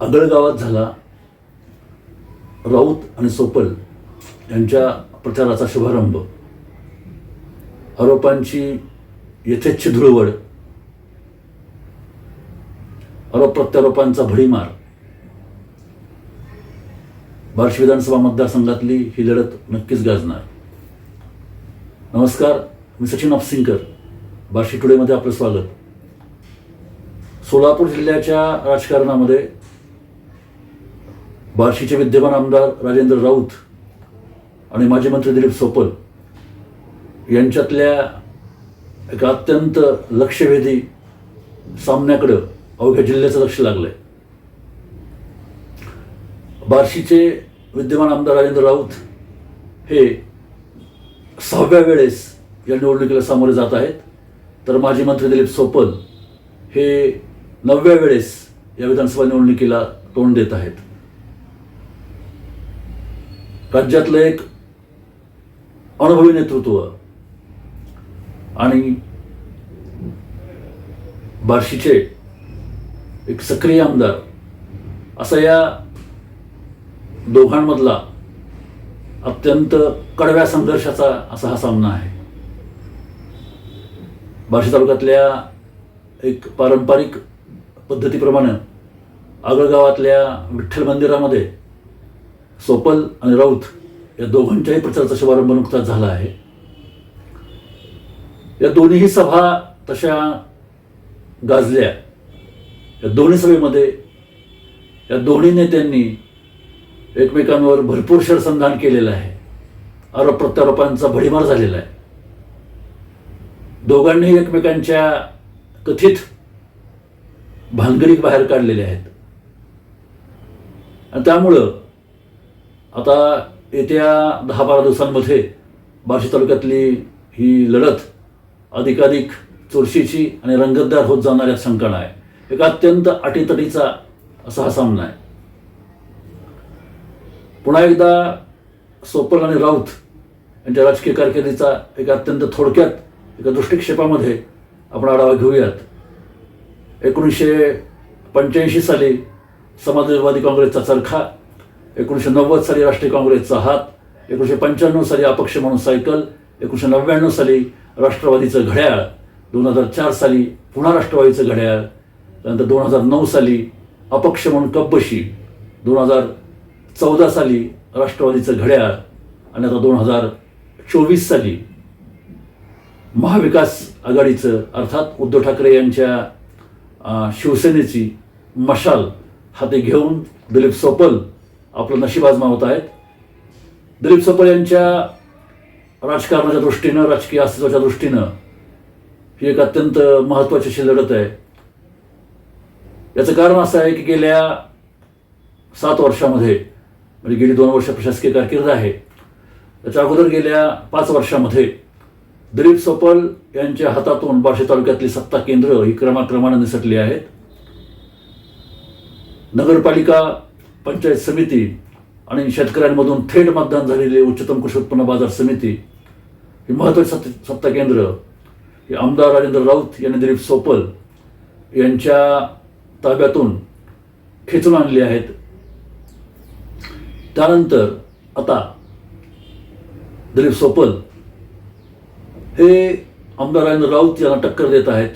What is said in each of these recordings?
आगळगावात झाला. राऊत आणि सोपल यांच्या प्रचाराचा शुभारंभ. आरोपांची यथेच्छ धुळवड. आरोप प्रत्यारोपांचा भडीमार. बार्शी विधानसभा मतदारसंघातली ही लढत नक्कीच गाजणार. नमस्कार मी सचिन अपसिंकर बार्शी टुडेमध्ये आपलं स्वागत. सोलापूर जिल्ह्याच्या राजकारणामध्ये बार्शीचे विद्यमान आमदार राजेंद्र राऊत आणि माजी मंत्री दिलीप सोपल यांच्यातल्या एका अत्यंत लक्षवेधी सामन्याकडं अवघ्या जिल्ह्याचं लक्ष लागलंय. बार्शीचे विद्यमान आमदार राजेंद्र राऊत हे सहाव्या वेळेस या निवडणुकीला सामोरे जात आहेत. तर माजी मंत्री दिलीप सोपल हे नवव्या वेळेस या विधानसभा निवडणुकीला तोंड देत आहेत. राज्यातलं एक अनुभवी नेतृत्व आणि बार्शीचे एक सक्रिय आमदार असा या दोघांमधला अत्यंत कडव्या संघर्षाचा असा हा सामना आहे. बार्शी तालुक्यातल्या एक पारंपरिक पद्धतीप्रमाणे आगळगावातल्या विठ्ठल मंदिरामध्ये सोपल आणि राऊत या दोघांच्याही प्रचाराचा शुभारंभ नुकताच झाला आहे. या दोन्हीही सभा तशा गाजल्या. या दोन्ही सभेमध्ये या दोन्ही नेत्यांनी एकमेकांवर भरपूर शरसंधान केलेलं आहे. आरोप प्रत्यारोपांचा भडीमार झालेला आहे. दोघांनी एकमेकांच्या कथित भानगडी बाहेर काढलेले आहेत. आणि त्यामुळं आता येत्या दहा बारा दिवसांमध्ये बार्शी तालुक्यातली ही लढत अधिकाधिक चुरशीची आणि रंगतदार होत जाणाऱ्या शंका आहे. एक अत्यंत अटीतटीचा असा हा सामना आहे. पुन्हा एकदा सोपल आणि राऊत यांच्या राजकीय कारकिर्दीचा एक अत्यंत थोडक्यात एका दृष्टिक्षेपामध्ये आपण आढावा घेऊयात. एकोणीसशे पंच्याऐंशी साली समाजवादी काँग्रेसचा चरखा एकोणीसशे नव्वद साली राष्ट्रीय काँग्रेसचा हात एकोणीसशे पंच्याण्णव साली अपक्ष म्हणून सायकल एकोणीसशे नव्याण्णव साली राष्ट्रवादीचं घड्याळ दोन हजार चार साली पुन्हा राष्ट्रवादीचं घड्याळ त्यानंतर दोन हजार नऊ साली अपक्ष म्हणून कब्बशी दोन हजार चौदा साली राष्ट्रवादीचं घड्याळ आणि आता दोन हजार चोवीस साली महाविकास आघाडीचं अर्थात उद्धव ठाकरे यांच्या शिवसेनेची मशाल हाती घेऊन दिलीप सोपल आपलं नशीब आजमावत आहेत. दिलीप सोपल यांच्या राजकारणाच्या दृष्टीनं राजकीय अस्तित्वाच्या दृष्टीनं ही एक अत्यंत महत्त्वाची अशी लढत आहे. याचं कारण असं आहे की गेल्या सात वर्षामध्ये म्हणजे गेली दोन वर्ष प्रशासकीय कारकीर्द आहे. त्याच्या अगोदर गेल्या पाच वर्षामध्ये दिलीप सोपल यांच्या हातातून बार्शी तालुक्यातली सत्ता केंद्र ही क्रमाक्रमानं निसटली आहेत. नगरपालिका पंचायत समिती आणि शेतकऱ्यांमधून थेट मतदान झालेले उच्चतम कृषी उत्पन्न बाजार समिती हे महत्त्वाचे सत्ता सत्ता केंद्र हे आमदार राजेंद्र राऊत यांनी दिलीप सोपल यांच्या ताब्यातून खेचून आणले आहेत. त्यानंतर आता दिलीप सोपल हे आमदार राजेंद्र राऊत यांना टक्कर देत आहेत.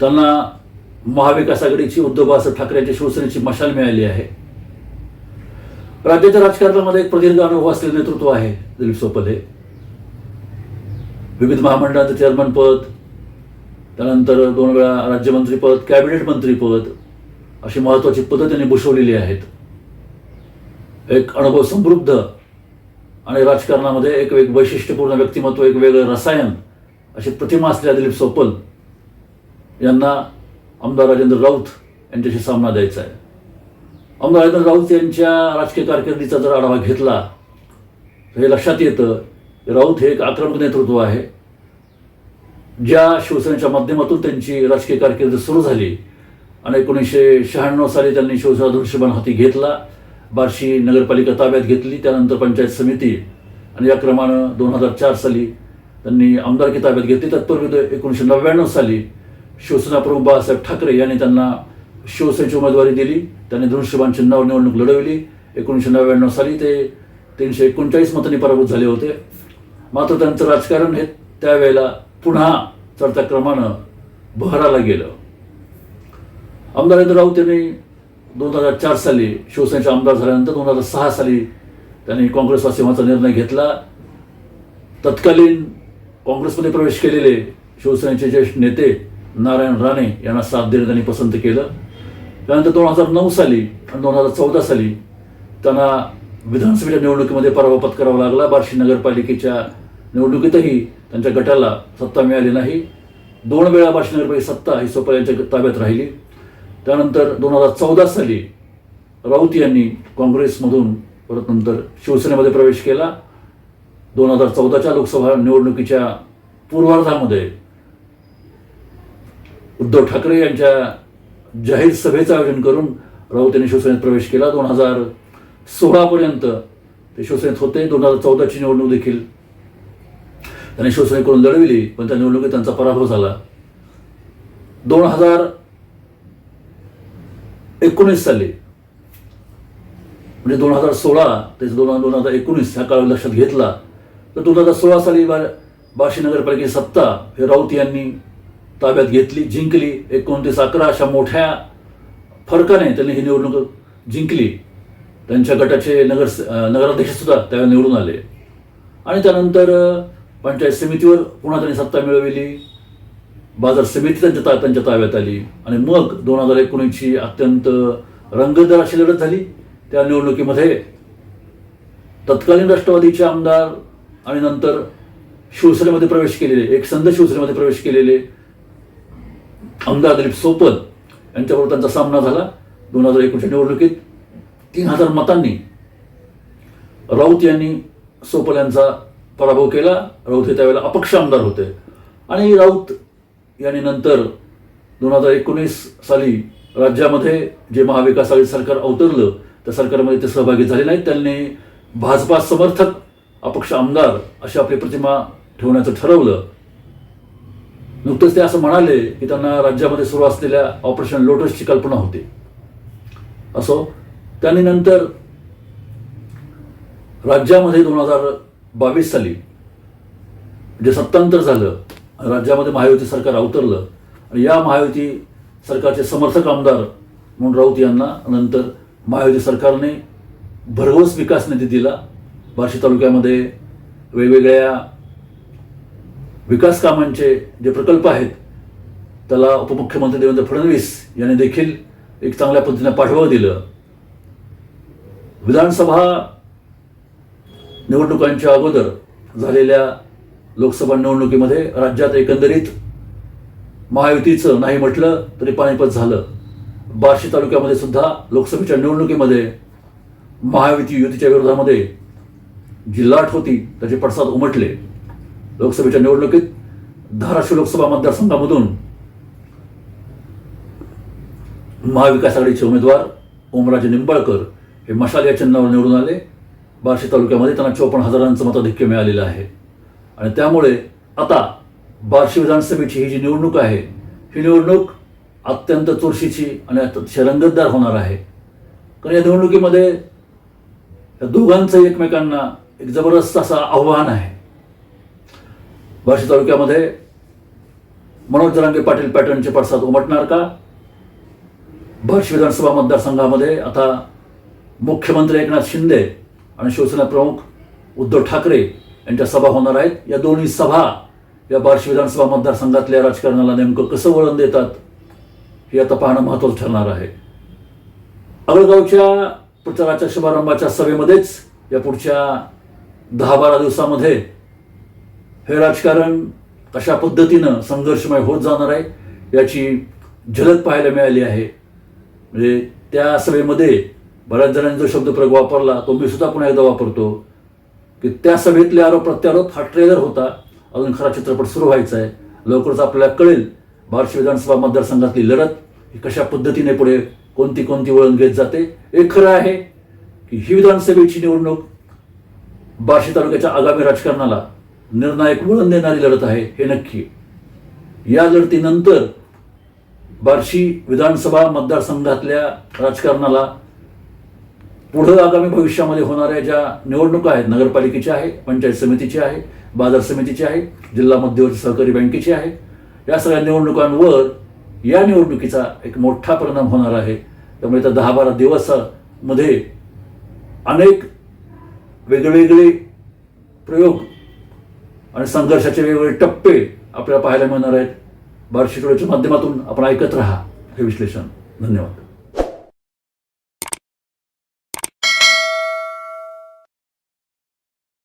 त्यांना महाविकास आघाडीची उद्धव बाळासाहेब ठाकरेंच्या शिवसेनेची मशाल मिळाली आहे. राज्याच्या राजकारणामध्ये एक प्रदीर्घ अनुभव असलेले नेतृत्व आहे दिलीप सोपल. हे विविध महामंडळाचं चेअरमन पद त्यानंतर दोन वेळा राज्यमंत्रीपद कॅबिनेट मंत्रीपद अशी महत्त्वाची पदं त्यांनी भूषवलेली आहेत. एक अनुभव समृद्ध आणि राजकारणामध्ये एक एक वैशिष्ट्यपूर्ण व्यक्तिमत्व एक वेगळं रसायन अशी प्रतिमा असलेल्या दिलीप सोपल यांना आमदार राजेंद्र राऊत यांच्याशी सामना द्यायचा आहे. आमदार राजेंद्र राऊत यांच्या राजकीय कारकिर्दीचा जर आढावा घेतला तर हे लक्षात येतं राऊत हे एक आक्रमक नेतृत्व आहे. ज्या शिवसेनेच्या माध्यमातून त्यांची राजकीय कारकीर्द सुरू झाली आणि एकोणीसशे शहाण्णव साली त्यांनी शिवसेना धनुष्यबाण हाती घेतला बार्शी नगरपालिका ताब्यात घेतली त्यानंतर पंचायत समिती आणि या क्रमानं दोन हजार चार साली त्यांनी आमदारकी ताब्यात घेतली. तत्पूर्वी एकोणीसशे नव्याण्णव साली शिवसेना प्रमुख बाळासाहेब ठाकरे यांनी त्यांना शिवसेनेची उमेदवारी दिली. त्यांनी धनुष्यबाण चिन्हावर निवडणूक लढवली. एकोणीसशे नव्याण्णव साली ते तीनशे एकोणचाळीस मतांनी पराभूत झाले होते. मात्र त्यांचं राजकारण हे त्यावेळेला पुन्हा चढत्या क्रमानं बहराला गेलं. आमदार इंद्र राऊत यांनी दोन हजार चार साली शिवसेनेचे आमदार झाल्यानंतर दोन हजार सहा साली त्यांनी काँग्रेस सिंहाचा निर्णय घेतला. तत्कालीन काँग्रेसमध्ये प्रवेश केलेले शिवसेनेचे ज्येष्ठ नेते नारायण राणे यांना साथ देणं त्यांनी पसंत केलं. त्यानंतर दोन हजार नऊ साली आणि दोन हजार चौदा साली त्यांना विधानसभेच्या निवडणुकीमध्ये पराभव पत्करावा लागला. बार्शी नगरपालिकेच्या निवडणुकीतही त्यांच्या गटाला सत्ता मिळाली नाही. दोन वेळा बार्शी नगरपालिका सत्ता ही सोपल यांच्या ताब्यात राहिली. त्यानंतर दोन हजार चौदा साली राऊत यांनी काँग्रेसमधून परत नंतर शिवसेनेमध्ये प्रवेश केला. दोन हजार चौदाच्या लोकसभा निवडणुकीच्या पूर्वार्धामध्ये उद्धव ठाकरे यांच्या जाहीर सभेचं आयोजन करून राऊत यांनी शिवसेनेत प्रवेश केला. दोन हजार सोळापर्यंत ते शिवसेनेत होते. दोन हजार चौदाची निवडणूक देखील त्यांनी शिवसेनेकडून लढविली पण त्या निवडणुकीत त्यांचा पराभव झाला. दोन हजार एकोणीस साली म्हणजे दोन हजार सोळा ते दोन दोन हजार एकोणीस हा काळ लक्षात घेतला. तर दोन हजार सोळा साली बा बार्शी नगरपालिकेची सत्ता हे राऊत यांनी ताब्यात घेतली जिंकली. एकोणतीस अकरा अशा मोठ्या फरकाने त्यांनी ही निवडणूक जिंकली. त्यांच्या गटाचे नगर नगराध्यक्षसुद्धा त्यावेळी निवडून आले. आणि त्यानंतर पंचायत समितीवर पुन्हा त्यांनी सत्ता मिळवली. बाजार समिती त्यांच्या ता त्यांच्या ताब्यात आली. आणि मग दोन हजार एकोणीसची अत्यंत रंगतदार अशी लढत झाली. त्या निवडणुकीमध्ये तत्कालीन राष्ट्रवादीचे आमदार आणि नंतर शिवसेनेमध्ये प्रवेश केलेले एक संध शिवसेनेमध्ये प्रवेश केलेले आमदार दिलीप सोपल यांच्याबरोबर त्यांचा सामना झाला दोन हजार एकोणीसच्या निवडणुकीत. तीन हजार मतांनी राऊत यांनी सोपल यांचा पराभव केला. राऊत हे त्यावेळेला अपक्ष आमदार होते. आणि राऊत यांनी नंतर दोन हजार एकोणीस साली राज्यामध्ये जे महाविकास आघाडी सरकार अवतरलं त्या सरकारमध्ये ते सहभागी झाले नाहीत. त्यांनी भाजपा समर्थक अपक्ष आमदार अशी आपली प्रतिमा ठेवण्याचं ठरवलं. नुकतंच ते असं म्हणाले की त्यांना राज्यामध्ये सुरू असलेल्या ऑपरेशन लोटसची कल्पना होती. असो त्यांनी नंतर राज्यामध्ये दोन हजार बावीस साली जे सत्तांतर झालं राज्यामध्ये महायुती सरकार अवतरलं आणि या महायुती सरकारचे समर्थक आमदार म्हणून राऊत यांना नंतर महायुती सरकारने भरघोस विकास निधी दिला. बार्शी तालुक्यामध्ये वेगवेगळ्या विकास कामांचे जे प्रकल्प आहेत त्याला उपमुख्यमंत्री देवेंद्र फडणवीस यांनी देखील एक चांगल्या पद्धतीने पाठबळ दिलं. विधानसभा निवडणुकांच्या अगोदर झालेल्या लोकसभा निवडणुकीमध्ये राज्यात एकंदरीत महायुतीचं नाही म्हटलं तरी पानिपत झालं. बार्शी तालुक्यामध्ये सुद्धा लोकसभेच्या निवडणुकीमध्ये महायुती युतीच्या विरोधामध्ये जी लाट होती त्याचे पडसाद उमटले. लोकसभेच्या निवडणुकीत धाराशिव लोकसभा मतदारसंघामधून महाविकास आघाडीचे उमेदवार ओमराजे निंबाळकर हे मशाल या चिन्हावर निवडून आले. बार्शी तालुक्यामध्ये त्यांना चोपन्न हजारांचं मताधिक्य मिळालेलं आहे. आणि त्यामुळे आता बार्शी विधानसभेची ही जी निवडणूक आहे ही निवडणूक अत्यंत चुरशीची आणि अतिशय रंगतदार होणार आहे. कारण या निवडणुकीमध्ये या दोघांचं एकमेकांना एक जबरदस्त असं आव्हान आहे. बार्शी तालुक्यामध्ये मनोज जरांगे पाटील पॅटर्नचे पडसाद उमटणार का? बार्शी विधानसभा मतदारसंघामध्ये आता मुख्यमंत्री एकनाथ शिंदे आणि शिवसेना प्रमुख उद्धव ठाकरे यांच्या सभा होणार आहेत. या दोन्ही सभा या बार्शी विधानसभा मतदारसंघातल्या राजकारणाला नेमकं कसं वळण देतात हे आता पाहणं महत्त्वाचं ठरणार आहे. अगळगावच्या प्रचाराच्या शुभारंभाच्या सभेमध्येच या पुढच्या दहा बारा दिवसामध्ये हे राजकारण कशा पद्धतीनं संघर्षमय होत जाणार आहे याची झलक पाहायला मिळाली आहे. म्हणजे त्या सभेमध्ये बऱ्याच जणांनी जो शब्दप्रयोग वापरला तो मी सुद्धा पुन्हा एकदा वापरतो की त्या सभेतले आरोप प्रत्यारोप हा ट्रेलर होता. अजून खरा चित्रपट सुरू व्हायचा आहे लवकरच आपल्याला कळेल बार्शी विधानसभा मतदारसंघातली लढत ही कशा पद्धतीने पुढे कोणती कोणती वळण घेत जाते एक खरं आहे की ही विधानसभेची निवडणूक बार्शी तालुक्याच्या आगामी राजकारणाला निर्णायक वळण देणारी लढत आहे हे नक्की या लढतीनंतर बार्शी विधानसभा मतदारसंघातल्या राजकारणाला पुढं आगामी भविष्यामध्ये होणाऱ्या ज्या निवडणुका आहेत नगरपालिकेच्या आहे पंचायत समितीची आहे बाजार समितीची आहे जिल्हा मध्यवर्ती सहकारी बँकेची आहे या सगळ्या निवडणुकांवर या निवडणुकीचा एक मोठा परिणाम होणार आहे. त्यामुळे त्या दहा बारा दिवसामध्ये अनेक वेगवेगळे प्रयोग आणि संघर्षाचे वेगवेगळे टप्पे आपल्याला पाहायला मिळणार आहेत. बार्शी माध्यमातून आपण ऐकत राहा हे विश्लेषण. धन्यवाद.